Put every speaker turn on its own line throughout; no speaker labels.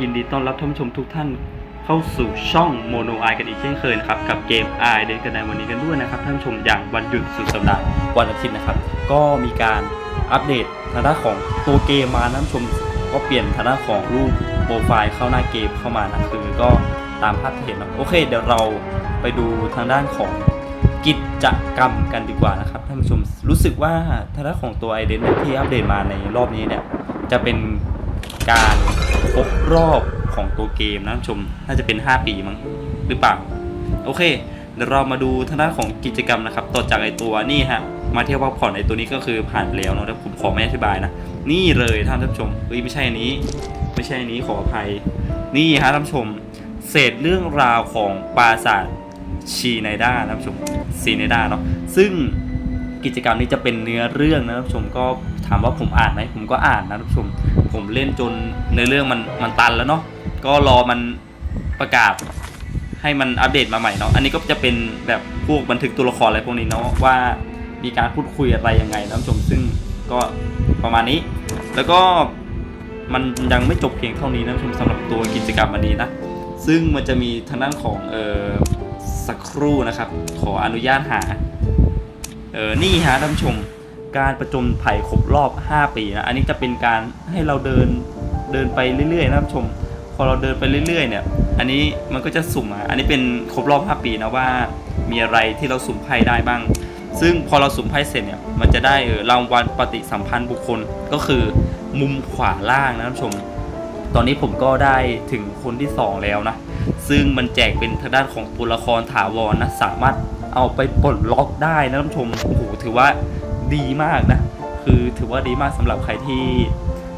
ยินดีต้อนรับท่านผู้ชมทุกท่านเข้าสู่ช่องโมโนไอกันอีกเช่นเคยนะครับ กับเกมไอเดนกันในวันนี้กันด้วยนะครับท่านผู้ชมอย่างวันหยุดสุดสัปดาห์วันอาทิตย์นะครับ ก็มีการอัปเดตทางด้านของตัวเกมมาท่านผู้ชมก็เปลี่ยนทางด้านของรูปโปรไฟล์เข้าหน้าเกมเข้ามานะคือก็ตามภาพที่เห็นนะโอเค เดี๋ยวเราไปดูทางด้านของกิจกรรมกันดีกว่านะครับท่านผู้ชมรู้สึกว่าทางด้านของตัวไอเดนที่อัปเดตมาในรอบนี้เนี่ยจะเป็น การครบรอบของตัวเกมนะท่านชม น่าจะเป็น 5 ปีมั้งหรือเปล่า โอเค เดี๋ยวเรามาดูทางด้านของกิจกรรมนะครับ ต่อจากไอตัวนี่ฮะ มาเที่ยวพักผ่อนไอตัวนี้ก็คือผ่านไปแล้วเนาะแต่ผมขอไม่อธิบายนะ นี่เลยท่านผู้ชมเฮ้ยไม่ใช่อันนี้ ไม่ใช่อันนี้ขออภัย นี่ฮะท่านผู้ชม เศษเรื่องราวของปราสาทชีไนด้านะท่านผู้ชมซีไนด้าเนาะ ซึ่ง กิจกรรมนี้จะเป็นเนื้อเรื่องนะท่านผู้ชมก็ถามว่าผมอ่านไหมผมก็อ่านนะท่านผู้ชม ผมเล่นจนเนื้อเรื่องมันมันตันแล้วเนาะก็รอมันประกาศให้มันอัปเดตมาใหม่เนาะอันนี้ก็จะเป็นแบบพวกบันทึกตัวละครอะไรพวกนี้เนาะว่ามีการพูดคุยอะไรยังไงนะท่านผู้ชมซึ่งก็ประมาณนี้ แล้วก็มันยังไม่จบเพียงเท่านี้นะท่านผู้ชมสำหรับตัวกิจกรรมอันนี้นะซึ่งมันจะมีทางด้านของเออสักครู่นะครับ ขออนุญาตหา ออนี่ฮะท่านผู้ชมการประจนภัยครบรอบ 5 ปีนะอันนี้จะเป็นการให้เราเดินเดินไปเรื่อยๆนะท่านผู้ชม พอเราเดินไปเรื่อยๆเนี่ย อันนี้มันก็จะสุ่มมาอันนี้เป็นครบรอบ 5 ปีนะว่ามีอะไรที่เราสุ่มไพ่ได้บ้าง ซึ่งพอเราสุ่มไพ่เสร็จเนี่ยมันจะได้เออรางวัลปฏิสัมพันธ์บุคคลก็คือมุมขวาล่างนะท่านผู้ชม ตอนนี้ผมก็ได้ถึงคนที่ 2 แล้วนะซึ่งมันแจกเป็นทางด้านของตัวละครถาวรนะสามารถ เอาไปปลดล็อกได้นะท่านผู้ชมโอ้โหถือว่าดีมากนะ คือถือว่าดีมากสำหรับใครที่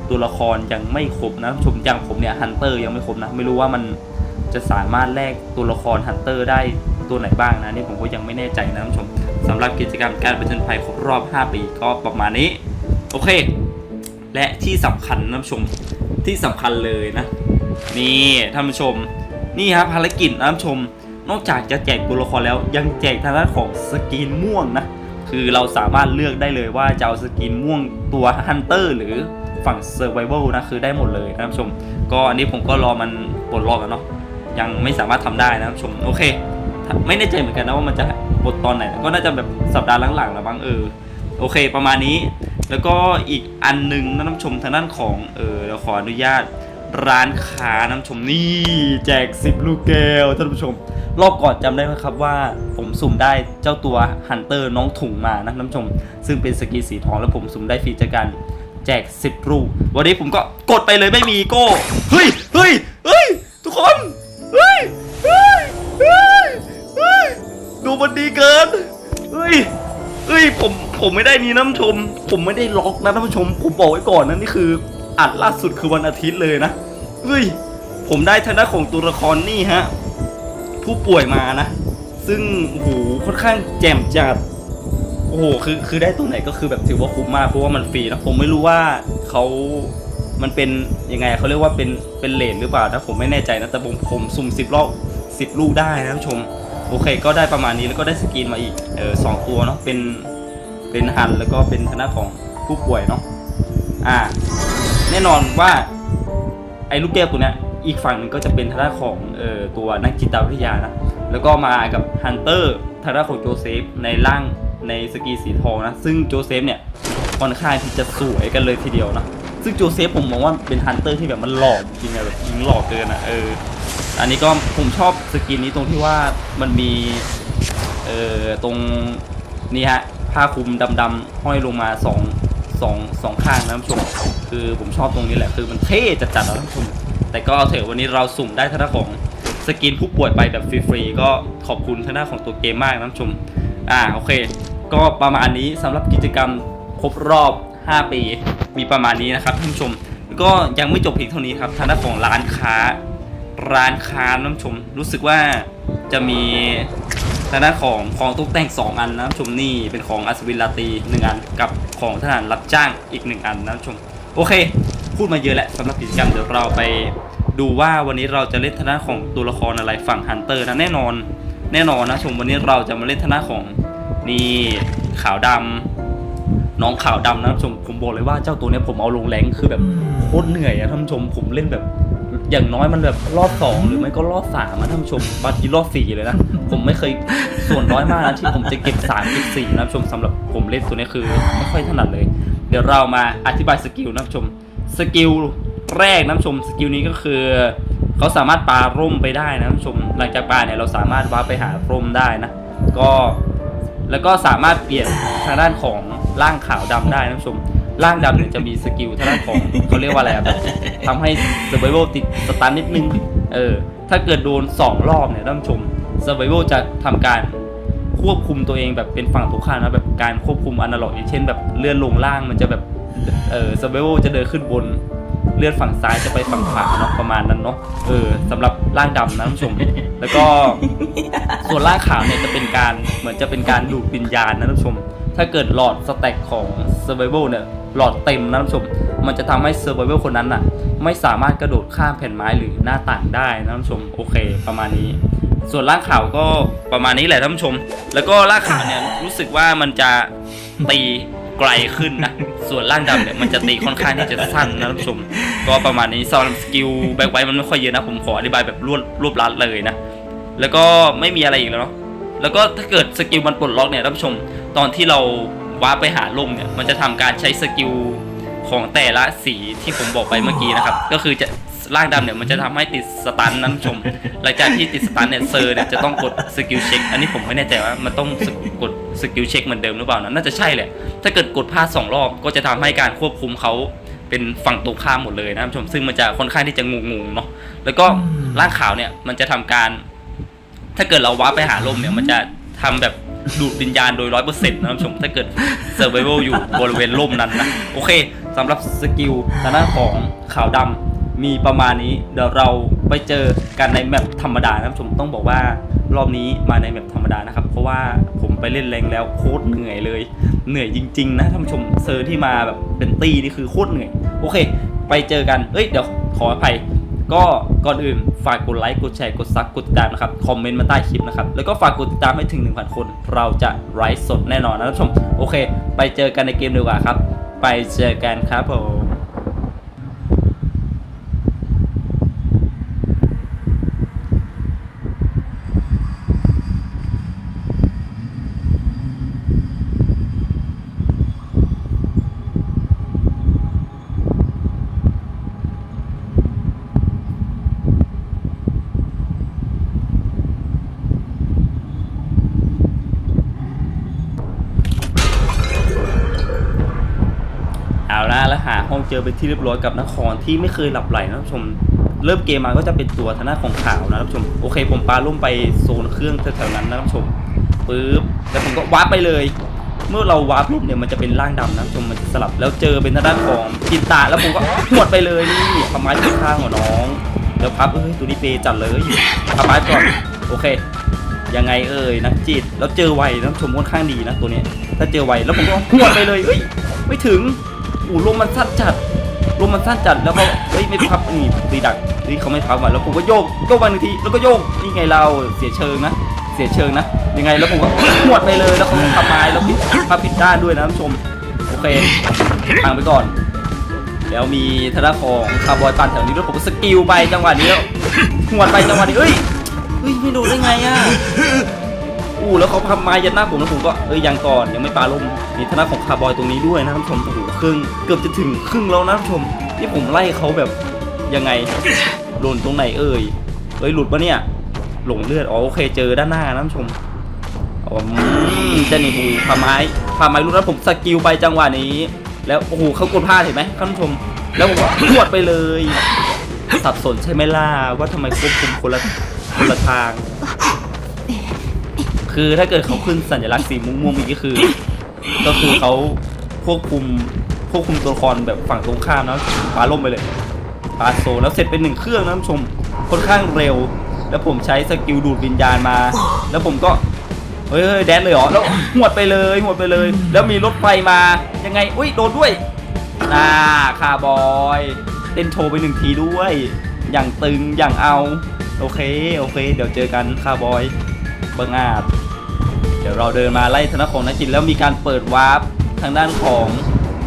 ตัวละครยังไม่ครบนะท่านผู้ชมอย่างผมเนี่ยฮันเตอร์ยังไม่ครบนะไม่รู้ว่ามันจะสามารถแลกตัวละครฮันเตอร์ได้ตัวไหนบ้างนะนี่ผมก็ยังไม่แน่ใจนะท่านผู้ชมสำหรับกิจกรรมการประชนภัยครบรอบ 5 ปีก็ประมาณนี้ โอเค และที่สำคัญนะท่านผู้ชมที่สำคัญเลยนะ นี่ท่านผู้ชม นี่ครับภารกิจนะท่านผู้ชม นอกจากจะแจกตัวละครแล้วยังแจกทางด้านของสกินม่วงนะ คือเราสามารถเลือกได้เลยว่าจะเอาสกินม่วงตัวฮันเตอร์หรือฝั่งเซอร์ไวเวลนะคือได้หมดเลยนะท่านผู้ชม ก็อันนี้ผมก็รอมันปลดล็อกอะเนาะยังไม่สามารถทำได้นะท่านผู้ชมโอเค ไม่แน่ใจเหมือนกันนะว่ามันจะปลดตอนไหน ก็น่าจะแบบสัปดาห์หลังๆแล้วบ้างเออโอเคประมาณนี้ แล้วก็อีกอันหนึ่งนะท่านผู้ชมทางด้านของเออเราขออนุญาต ร้านค้าน้ำชมนี่แจก 10 ลูกแก้วท่านผู้ชม รอบก่อนจำได้ไหมครับว่าผมสุ่มได้เจ้าตัวฮันเตอร์น้องถุงมานะท่านผู้ชม ซึ่งเป็นสกีสีทองแล้วผมสุ่มได้ฟรีจากการแจก 10 ลูก วันนี้ผมก็กดไปเลยไม่มีโก้เฮ้ยเฮ้ยเฮ้ยทุกคนเฮ้ยเฮ้ยเฮ้ยเฮ้ยดูมันดีเกินเฮ้ยเฮ้ยผมผมไม่ได้นี่นะท่านผู้ชม ผมไม่ได้ล็อกนะท่านผู้ชม ผมบอกไว้ก่อนนะนี่คือ อัดล่าสุดคือวันอาทิตย์เลยนะเฮ้ยผมได้ทางด้านของตัวละครนี่ฮะผู้ป่วยมานะ ซึ่งโหค่อนข้างแจ่มจัดโอ้โหคือคือได้ตัวไหนก็คือแบบถือว่าคุ้มมากเพราะว่ามันฟรีนะผมไม่รู้ว่าเขามันเป็นยังไงเขาเรียกว่าเป็นเป็นเลนหรือเปล่านะผมไม่แน่ใจนะแต่ผมผมสุ่มสิบรอบสิบลูกได้นะท่านผู้ชมโอเค ก็ได้ประมาณนี้แล้วก็ได้สกินมาอีกเออสองตัวเนาะเป็นเป็นฮันแล้วก็เป็นคณะของผู้ป่วยเนาะอ่า แน่นอนว่าไอ้ลูกแก้วตัวเนี้ยอีกฝั่งหนึ่งก็จะเป็นทางด้านของเอ่อตัวนักจิตวิทยานะแล้วก็มากับฮันเตอร์ทางด้านของโจเซฟในร่างในสกีสีทองนะซึ่งโจเซฟเนี่ยค่อนข้างที่จะสวยกันเลยทีเดียวนะซึ่งโจเซฟผมมองว่าเป็นฮันเตอร์ที่แบบมันหล่อจริงๆอะแบบยิงหล่อเกินอะเอออันนี้ก็ผมชอบสกินนี้ตรงที่ว่ามันมีเอ่อตรงนี่ฮะผ้าคลุมดำๆห้อยลงมาสอง สองสองข้างนะท่านผู้ชมคือผมชอบตรงนี้แหละคือมันเท่จัดๆนะท่านผู้ชมแต่ก็เถอะวันนี้เราสุ่มได้ทางด้านของสกินผู้ป่วยไปแบบฟรีๆก็ขอบคุณทางด้านของตัวเกมมากนะท่านผู้ชมอ่าโอเค ก็ประมาณนี้สำหรับกิจกรรมครบรอบ 5 ปีมีประมาณนี้นะครับท่านผู้ชมก็ยังไม่จบเพียงเท่านี้ครับทางด้านของร้านค้า ร้านค้าน้ำชม รู้สึกว่าจะมี ทางด้านของของตกแต่ง 2 อันนะชมนี่เป็นของอัศวินลาตีหนึ่งอันกับของทหารรับจ้างอีกหนึ่งอันนะชมโอเค พูดมาเยอะแหล้วสำหรับกิจกรรมเดี๋ยวเราไปดูว่าวันนี้เราจะเล่นทางด้านของตัวละครอะไรฝั่งฮันเตอร์นะแน่นอน แน่นอนนะชมวันนี้เราจะมาเล่นทางด้านของนี่ขาวดำน้องขาวดำนะท่านผู้ชมผมบอกเลยว่าเจ้าตัวนี้ผมเอาลงแรงคือแบบโคตรเหนื่อยอะท่านชมผมเล่นแบบ อย่างน้อยมันแบบรอบสองหรือไม่ก็รอบสามนะท่านผู้ชมบางทีรอบสี่เลยนะ ผมไม่เคยส่วนน้อยมากนะที่ผมจะเก็บสามเก็บสี่นะท่านผู้ชมสำหรับผมเล่นตัวนี้คือไม่ค่อยถนัดเลย เดี๋ยวเรามาอธิบายสกิลนะท่านผู้ชมสกิลแรกนะท่านผู้ชมสกิลนี้ก็คือเขาสามารถปาร่มไปได้นะท่านผู้ชมหลังจากปาเนี่ยเราสามารถวาร์ปไปหาร่มได้นะก็แล้วก็สามารถเปลี่ยนทางด้านของร่างขาวดำได้นะผู้ชม ร่างดำเนี่ยจะมีสกิลทางด้านของเขาเรียกว่าอะไรอะแบบทำให้เซอร์ไ a เวลติดสตันนิดนึง เออ ถ้าเกิดโดน 2 รอบเนี่ยท่านผู้ชมเซอร์ไ a เวลจะทำการควบคุมตัวเองแบบเป็นฝั่งตรงข้ามนะแบบการควบคุมอนาล็อกอย่างเช่นแบบเลื่อนลงล่างมันจะแบบเออเซอร์ไ a เวลจะเดินขึ้นบน เลื่อนฝั่งซ้ายจะไปฝั่งขวาเนาะประมาณนั้นเนาะเออสำหรับร่างดำนะท่านผู้ชม แล้วก็ส่วนร่างขาวเนี่ยจะเป็นการเหมือนจะเป็นการดูดวิญญาณนะท่านผู้ชม ถ้าเกิดหลอดสแต็กของ Survival เนี่ย หลอดเต็มนะท่านผู้ชม มันจะทำให้ Survival คนนั้นน่ะ ไม่สามารถกระโดดข้ามแผ่นไม้หรือหน้าต่างได้นะท่านผู้ชม โอเค ประมาณนี้ ส่วนร่างข่าวก็ประมาณนี้แหละท่านผู้ชม แล้วก็ร่างข่าวเนี่ยรู้สึกว่ามันจะตีไกลขึ้นนะ ส่วนร่างดำเนี่ยมันจะตีค่อนข้างที่จะสั้นนะท่านผู้ชม ก็ประมาณนี้สำหรับสกิลแบ็คไว้มันไม่ค่อยเยอะนะ ผมขออธิบายแบบรวบรวบลัดเลยนะ แล้วก็ไม่มีอะไรอีกแล้วเนาะ แล้วก็ถ้าเกิดสกิลมันปลดล็อกเนี่ยท่านผู้ชม ตอนที่เรา ว้าร์ปไปหาลมเนี่ย มันจะทำการใช้สกิลของแต่ละสีที่ผมบอกไปเมื่อกี้นะครับ ก็คือจะร่างดำเนี่ยมันจะทำให้ติดสตันนะท่านผู้ชม หลังจากที่ติดสตันเนี่ยเซอร์เนี่ยจะต้องกดสกิลเช็ค อันนี้ผมไม่แน่ใจว่ามันต้องกดสกิลเช็คเหมือนเดิมหรือเปล่านะน่าจะใช่แหละ ถ้าเกิดกดพลาดสองรอบก็จะทำให้การควบคุมเขาเป็นฝั่งตรงข้ามหมดเลยนะท่านผู้ชม ซึ่งมันจะค่อนข้างที่จะงงๆเนาะ แล้วก็ร่างขาวเนี่ยมันจะทำการ ถ้าเกิดเราว้าร์ปไปหาลมเนี่ยมันจะทำแบบ ดูดวิญญาณโดยร้อยเปอร์เซ็นต์นะท่านผู้ชมถ้าเกิดเซอร์ไ a เวลอยู่บริเวณลมนั้นนะ โอเคสำหรับสกิลทางด้านของขาวดำมีประมาณนี้ เดี๋ยวเราไปเจอกันในแมปธรรมดานะท่านผู้ชมต้องบอกว่ารอบนี้มาในแมปธรรมดานะครับ เพราะว่าผมไปเล่นแรงแล้วโคตรเหนื่อยเลย เหนื่อยจริง ๆ นะท่านผู้ชมเซอร์ที่มาแบบเป็นตีนี่คือโคตรเหนื่อย โอเค ไปเจอกันเอ้ยเดี๋ยวขออภัย ก็ก่อนอื่นฝากกดไลค์กดแชร์กดซับกดติดตามนะครับคอมเมนต์มาใต้คลิปนะครับแล้วก็ฝากกดติดตามให้ถึง 1,000 คน เราจะไลฟ์สดแน่นอนนะท่านผู้ชมโอเค ไปเจอกันในเกมดีกว่าครับ ไปเจอกันครับผม เอาละแล้วหาห้ อเป็นที่เรียบร้อยกับนครที่ไม่เคยหลับไหลนะท่านผู้ชมเริ่มเกมมาก็จะเป็นตัวทางด้าของขาวนะท่านผู้ชมโอเค ผมปาล่มไปโซนเครื่องแถวๆนั้นนะท่านผู้ชมปึ๊บแล้วผมก็วาร์ปไปเลย เมื่อเราวาร์ปปุ๊บเนี่ยมันจะเป็นร่างดำนะท่านผู้ชมมันจะสลับแล้วเจอเป็นทางด้านของกินตาแล้วผมก็หวดไปเลยนี่ทำไม้ที่ข้างหัวน้องแล้วพับเอ้ยตัวนี้เปจัดเลยทำไมก่อนโอเคยังไงเอ่ยนักจิตแล้วเจอไวนะท่านผู้ชมค่อนข้างดีนะตัวนี้ ถ้าเจอไวแล้วผมก็หวดไปเลยเฮ้ยไม่ถึงอูลมมันสั้นจัด ลมมันสั้นจัดแล้วก็เฮ้ยไม่พับนี่ตีดักนี่เขาไม่พับอะแล้วผมก็โยกโยกมาหนึ่งทีแล้วก็โยกนี่ไงเราเสียเชิงนะเสียเชิงนะยังไงแล้วผมก็หวดไปเลยแล้วเขาทำไม้แล้วผิดพับผิดด้านด้วยนะท่านผู้ชมโอเคทางไปก่อน แล้วมีธนาของคาร์บอยปันแถวนี้แล้วผมก็สกิลไปจังหวะนี้แล้วหวดไปจังหวะนี้เอ้ยเฮ้ยไม่โดนได้ไงอะ อู้แล้วเขาพับไม้ยันหน้าผมแล้วผมก็เอ้ยยังก่อนยังไม่ปาลมมีธนาของคาร์บอยตรงนี้ด้วยนะท่านผู้ชมโอ้โหครึ่งเกือบจะถึงครึ่งแล้วนะท่านผู้ชมนี่ผมไล่เขาแบบยังไงโดนตรงไหนเอ่ยเอ้ยหลุดปะเนี่ย หลงเลือดอ๋อโอเคเจอด้านหน้านะท่านผู้ชมอ๋ออืมเจนี่บูพาไม้พาไม้รู้แล้วผมสกิลไปจังหวะนี้ แล้วโอ้โหเขากดพลาดเห็นไหมท่านผู้ชม แล้วผมก็หวดไปเลยสับสนใช่ไหมล่ะว่าทำไมควบคุมคนละคนละทาง คือถ้าเกิดเขาขึ้นสัญลักษณ์สีม่วงๆอีกก็คือ ก็คือเขาควบคุมควบคุมตัวละครแบบฝั่งตรงข้ามนะปาล่มไปเลยปาโซแล้วเสร็จเป็นหนึ่งเครื่องนะท่านผู้ชมค่อนข้างเร็ว แล้วผมใช้สกิลดูดวิญญาณมา แล้วผมก็เฮ้ยเฮ้ยแดนเลยเหรอแล้วหวดไปเลยหวดไปเลย แล้วมีรถไฟมายังไงอุ้ยโดนด้วยน่าคาบอยเต้นโชว์ไปหนึ่งทีด้วย อย่างตึงอย่างเอา โอเค โอเค เดี๋ยวเจอกันคาบอย บังอาจ เดี๋ยวเราเดินมาไล่ธนของนักจิตแล้วมีการเปิดวาร์ปทางด้านของ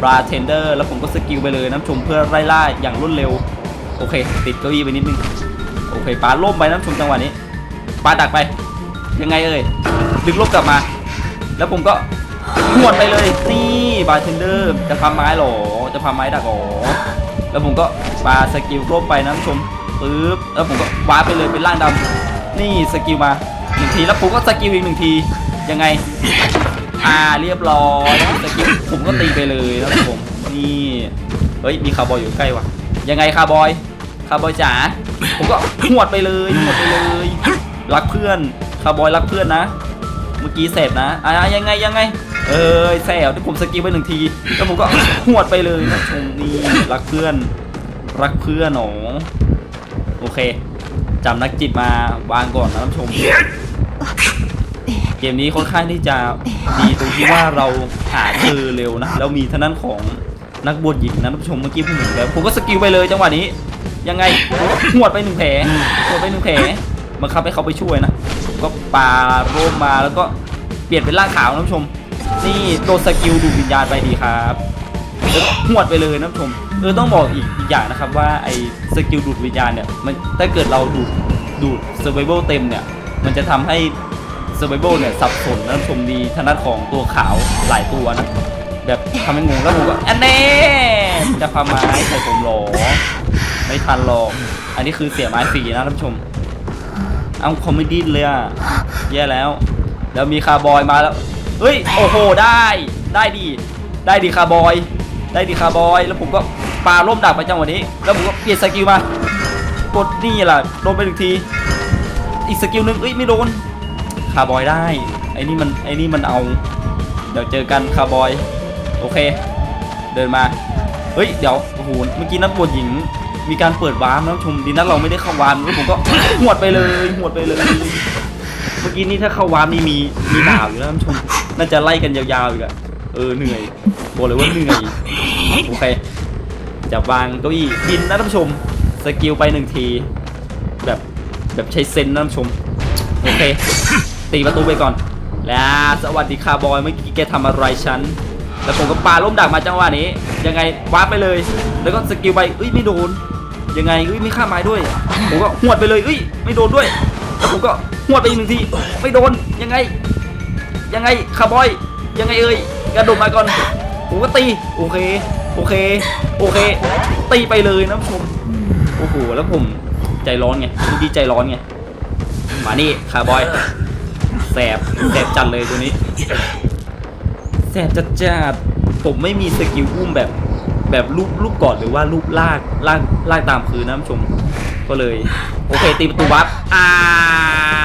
บราเทนเดอร์แล้วผมก็สกิลไปเลยน้ำชมเพื่อไล่ล่าอย่างรวดเร็วเอเค ติดเก้าอี้ไปนิดนึง โอเคปาล่มไปน้ำชมจังหวะนี้ปาดักไป ยังไงเอ่ยดึงลบกลับมา แล้วผมก็หวดไปเลยนี่บาร์เทนเดอร์จะพาไม้หรอจะพาไม้ดักหรอแล้วผมก็ปาสกิลร่มไปนะท่านผู้ชมปึ๊บแล้วผมก็วาร์ปไปเลยเป็นร่างดำนี่สกิลมา ทีแล้วผมก็สกิลอีกหนึ่งทียังไง อ่าเรียบร้อยสกิลผมก็ตีไปเลยนะครับผมนี่เฮ้ยมีคาร์บอยอยู่ใกล้ว่ะยังไงคาร์บอยคาร์บอยจ๋าผมก็หวดไปเลยหวดไปเลย รักเพื่อนคาร์บอยรักเพื่อนนะ เมื่อกี้เสร็จนะอ่ายังไงยังไง เอ้ยแซวที่ผมสกิลไปหนึ่งที แล้วผมก็หวดไปเลยนะชมนี่รักเพื่อน รักเพื่อนหนอโอเคจำนักจิตมาวางก่อนนะท่านผู้ชม เกมนี้ค่อนข้างที่จะดีตรงที่ว่าเราหาเจอเร็วนะแล้วมีท่านั้นของนักบวชหญิงนะท่านผู้ชมเมื่อกี้ผมเห็นแล้วผมก็สกิลไปเลยจังหวะนี้ ยังไงหวดไปหนึ่งแผลหวดไปหนึ่งแผลบังคับให้เขาไปช่วยนะผมก็ปาโรมมาแล้วก็เปลี่ยนเป็นร่างขาวนะท่านผู้ชม นี่โดนสกิลดูดวิญญาณไปดีครับหวดไปเลยนะท่านผู้ชมเออต้องบอกอีกอีกอย่างนะครับว่าไอ้สกิลดูดวิญญาณเนี่ยมันถ้าเกิดเราดูดดูดเซอร์ไ a เ l เต็มเนี่ย มันจะทำให้เซอร์ไ a เ l เนี่ยสับสนนะชมดีทางด้านของตัวขาวหลายตัวนะแบบทำให้งงแล้วผมก็อันเน่จะพาไม้ใส่ผมหรอไม่ทันหรอกอันนี้คือเสียไม้ฟรีนะท่านผู้ชมเอาคอมเมดี้นเลยอะแย่แล้ว แล้วมีคาร์บอยมาแล้วเฮ้ยโอ้โหได้ได้ดี ได้ดีคาร์บอย ได้ดีคาร์บอย แล้วผมก็ปาร่มดักไปจังหวะนี้ แล้วผมก็เปลี่ยนสกิลมากดนี่แหละโดนไปหนึ่งที อีกสกิลหนึ่งเอ้ยไม่โดนคาร์บอยได้ไอ้นี่มันไอ้นี่มันเอา เดี๋ยวเจอกันคาร์บอย โอเค เดินมาเฮ้ยเดี๋ยวโอ้โหเมื่อกี้นักบวชหญิง มีการเปิดวาร์มนะชมดีนะเราไม่ได้เข้าวาร์มแล้วผมก็หวดไปเลยหวดไปเลย เมื่อกี้นี่ถ้าเข้าวาร์มนี่มีมีหนาวอยู่นะท่านผู้ชมน่าจะไล่กันยาวๆอีกอะเออเหนื่อยบอกเลยว่าเหนื่อยโอเคจับวางเก้าอี้บินนะท่านผู้ชมสกิลไปหนึ่งที แบบใช้เซนนะท่านผู้ชม โอเค ตีประตูไปก่อน แล้วสวัสดีคาร์บอยเมื่อกี้แกทำอะไรฉัน แล้วผมก็ปาล้มดักมาจังหวะนี้ ยังไงวาร์ปไปเลย แล้วก็สกิลไปเอ้ยไม่โดน ยังไงเอ้ยไม่ฆ่าไม้ด้วย ผมก็หวดไปเลยเอ้ยไม่โดนด้วย แล้วผมก็หวดไปอีกหนึ่งที ไม่โดน ยังไง ยังไงคาร์บอย ยังไงเอ่ยกระโดดมาก่อน ผมก็ตี โอเค โอเค โอเค ตีไปเลยนะผม โอ้โห แล้วผม ใจร้อนไงเมื่อกี้ใจร้อนไงมานี่คาร์บอยแสบแสบจัดเลยตัวนี้แสบจัดจัดผมไม่มีสกิลอุ้มแบบแบบรูปรูปกอดหรือว่ารูปลากลากลากตามพื้นนะท่านผู้ชม ก็เลย โอเคตีประตูวับอ้า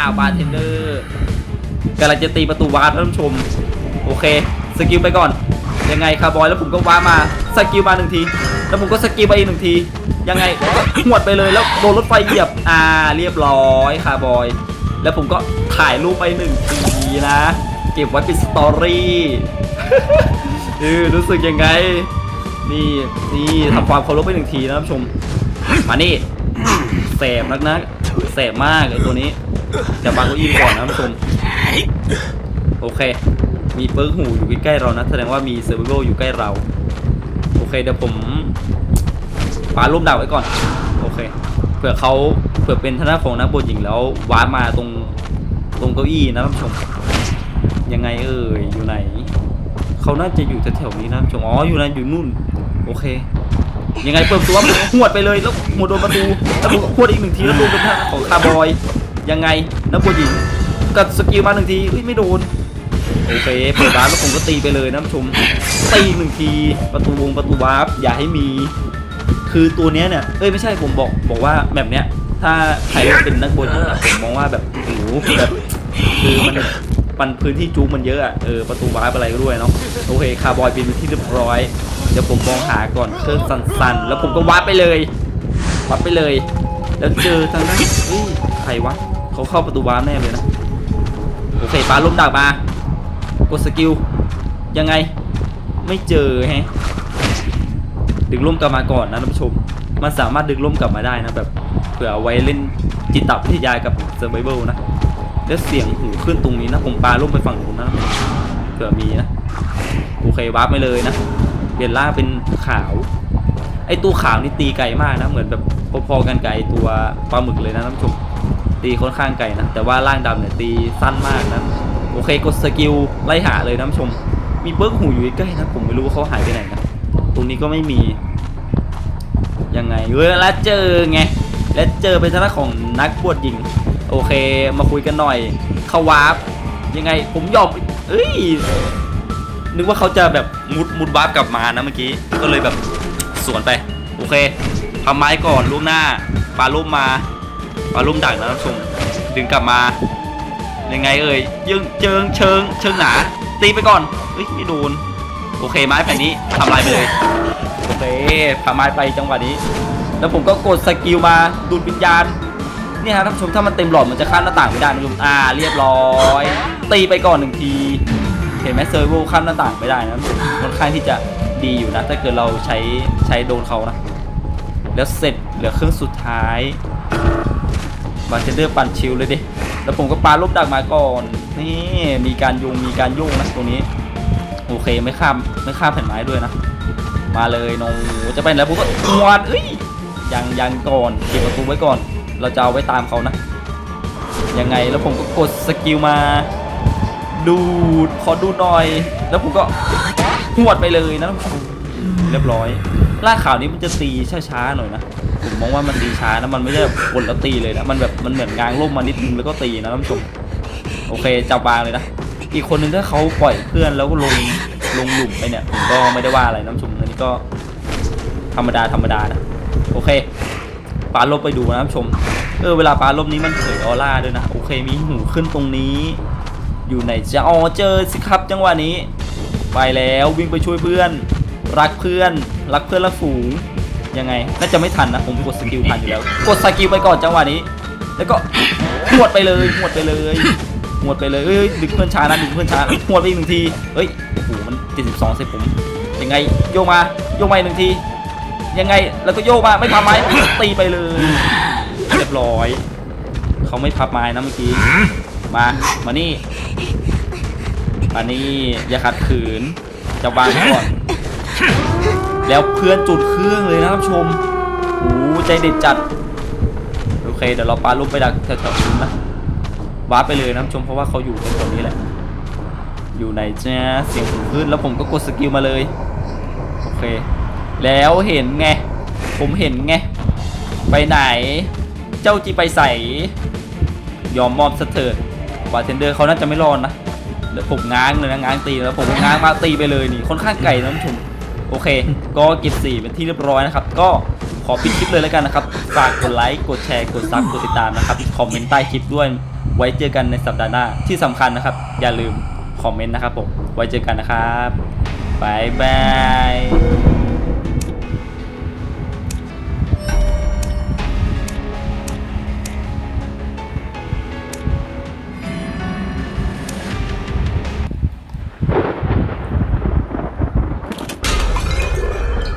วบาร์เทนเดอร์กำลังจะตีประตูวาร์ปท่านผู้ชม โอเค สกิลไปก่อน ยังไงคาร์บอยแล้วผมก็ว้ามาสกิลมาหนึ่งที แล้วผมก็สกิลไปอีกหนึ่งที ยังไงก็หวดไปเลยแล้วโดนรถไฟเหยียบอ่าเรียบร้อยคาร์บอย แล้วผมก็ถ่ายรูปไปหนึ่งทีนะ เก็บไว้เป็นสตอรี่เออรู้สึกยังไง นี่นี่ทำความเคารพไปหนึ่งทีนะท่านผู้ชม มานี่แสบนักนะแสบมากไอ้ตัวนี้ จะบังเก้าอี้ก่อนนะท่านผู้ชม โอเค มีเปิร์กหูอยู่ใกล้ๆเรานะ แสดงว่ามีเซอร์ไ a เ l อยู่ใกล้เรา โอเคเดี๋ยวผมปาลูกดาวไว้ก่อน โอเค เผื่อเขาเผื่อเป็นทนาของนักบวชหญิงแล้ววาร์มาตรงตรงเก้าอี้นะท่านผู้ชม ยังไงเอ่ยอยู่ไหน เขาน่าจะอยู่แถวๆนี้นะท่านผู้ชม อ๋ออยู่นั่นอยู่นู่น โอเค ยังไงเปิดตัวหวดไปเลยแล้วหวดโดนประตูแล้วหวดอีกหนึ่งทีแล้วโดนเป็นท่าของคาร์บอย ยังไงนักบวชหญิงกัดสกิลมาหนึ่งทีไม่โดน โอเคเปิดวาร์ปแล้วผมก็ตีไปเลยนะท่านผู้ชมตีหนึ่งทีประตูวงประตูวาร์ปอย่าให้มี คือตัวเนี้ยเนี่ยเอ้ยไม่ใช่ผมบอกบอกว่าแบบเนี้ย ถ้าใครเป็นนักบอลอะผมมองว่าแบบโอ้โหแบบคือมันมันพื้นที่จู๊มันเยอะอะเออประตูวาร์ปอะไรก็ด้วยเนาะโอเคคาร์บอยบินไปที่เรียบร้อย เดี๋ยวผมมองหาก่อนเครื่องสั่นๆ แล้วผมก็วาร์ปไปเลยวาร์ปไปเลย แล้วเจอทางด้านเฮ้ยใครวะเขาเข้าประตูวาร์ปแน่เลยนะโอเคปาล้มดักมา กดสกิลยังไงไม่เจอแฮะดึงล่มกลับมาก่อนนะท่านผู้ชม มันสามารถดึงล่มกลับมาได้นะแบบเผื่อเอาไว้เล่นจิตตวิทยากับเซอร์ไ a เ l นะแล้วเสียงหูขึ้นตรงนี้นะผมปาล่มไปฝั่งนู้นนะเผื่อมีนะโอเควาร์ปไปเลยนะเปลี่ยนล่างเป็นขาว ไอตัวขาวนี่ตีไกลมากนะ เหมือนแบบพอๆกันไกับไอตัวปลาหมึกเลยนะท่านผู้ชมตีค่อนข้างไกลนะแต่ว่าร่างดำเนี่ยตีสั้นมากนะ โอเคกดสกิลไล่หาเลยนะท่านผู้ชม มีเบิร์กหูอยู่ใกล้นะผมไม่รู้ว่าเขาหายไปไหนนะตรงนี้ก็ไม่มียังไงเว้ยแล้วเจอไงและเจอเป็นชนะของนักบวชหญิง โอเคมาคุยกันหน่อยเขาวาร์ปยังไงผมยอมเอ้ยนึกว่าเขาจะแบบมุดมุดวาร์ปกลับมานะเมื่อกี้ก็เลยแบบสวนไป โอเคทำไม้ก่อนล่วงหน้าปลาลุ่มมาปลาลุ่มดักนะท่านผู้ชมดึงกลับมา ยังไงเอ่ยยึงเจิงเชิงเชิงหนา ตีไปก่อนเฮ้ยไม่โดนโอเคไม้แผ่นนี้ทำลายไปเลยโอเคพาไม้ไปจังหวะนี้ แล้วผมก็กดสกิลมาดูดวิญญาณเนี่ยฮะท่านผู้ชมถ้ามันเต็มหลอดมันจะข้ามหน้าต่างไม่ได้นะท่านผู้ชมอ่าเรียบร้อย ตีไปก่อนหนึ่งที เห็นไหมเซอร์โวข้ามหน้าต่างไม่ได้นะค่อนข้างที่จะดีอยู่นะ ถ้าเกิดเราใช้ใช้โดนเขานะแล้วเสร็จเหลือเครื่องสุดท้าย บาร์เทนเดอร์ปั่นชิลเลยดิ แล้วผมก็ปาลูกดักมาก่อน นี่ มีการโยงมีการโยงนะตรงนี้ โอเคไม่ข้ามไม่ข้ามแผ่นไม้ด้วยนะ มาเลยโนจะไปไหนแล้วผมก็หวดเอ้ยยังยังก่อนเก็บประตูไว้ก่อน เราจะเอาไว้ตามเขานะ ยังไงแล้วผมก็กดสกิลมา ดูดขอดูหน่อย แล้วผมก็หวดไปเลยนะเรียบร้อยล่างขาวนี้มันจะตีช้าๆหน่อยนะ ผมมองว่ามันตีช้านะมันไม่ได้แบบกดแล้วตีเลยนะมันแบบมันเหมือนงางล่มมานิดนึงแล้วก็ตีนะท่านผู้ชมโอเคจับวางเลยนะอีกคนนึงถ้าเขาปล่อยเพื่อนแล้วก็ลงลงหลุมไปเนี่ยผมก็ไม่ได้ว่าอะไรน้ำชมอันนี้ก็ธรรมดาธรรมดานะโอเคปลาลบไปดูนะท่านผู้ชมเออเวลาปลาลบนี้มันเผยออร่าด้วยนะโอเคมีหูขึ้นตรงนี้ อยู่ไหนจะอ๋อเจอสิครับจังหวะนี้ ไปแล้ววิ่งไปช่วยเพื่อน รักเพื่อน รักเพื่อนรักฝูง ยังไงน่าจะไม่ทันนะผมกดสกิลทันอยู่แล้ว กดสกิลไปก่อนจังหวะนี้ แล้วก็หวดไปเลยหวดไปเลยหวดไปเลยเอ้ยดึงเพื่อนช้านะดึงเพื่อนช้าหวดไปอีกหนึ่งทีเฮ้ยโอ้โหมัน72ใส่ผมยังไงโยกมาโยกมาอีกหนึ่งทียังไงแล้วก็โยกมาไม่พับไม้ตีไปเลย เรียบร้อย เขาไม่พับไม้นะเมื่อกี้มามานี่มานี่อย่าขัดขืนจะวางก่อน แล้วเพื่อนจุดเครื่องเลยนะท่านผู้ชมโอ้โหใจเด็ดจัด โอเคเดี๋ยวเราปาลูกไปดักแถวๆนู้นนะวาร์ปไปเลยนะท่านผู้ชมเพราะว่าเขาอยู่ตรงนี้แหละ อยู่ไหนจ้าเสียงสูงขึ้นแล้วผมก็กดสกิลมาเลย โอเค แล้วเห็นไง ผมเห็นไง ไปไหน เจ้าจีไปใส่ยอมมอบสะเถิดบาร์เทนเดอร์เขาน่าจะไม่รอดนะแล้วผมง้างเลยนะง้างตีแล้วผมง้างมาตีไปเลยนี่ค่อนข้างไกลนะท่านผู้ชม โอเค ก็เก็บสี่เป็นที่เรียบร้อยนะครับ ก็ขอปิดคลิปเลยแล้วกันนะครับ ฝากกดไลค์ กดแชร์ กดซับกดติดตามนะครับ คอมเมนต์ใต้คลิปด้วย ไว้เจอกันในสัปดาห์หน้า ที่สำคัญนะครับ อย่าลืมคอมเมนต์นะครับผม ไว้เจอกันนะครับบายบาย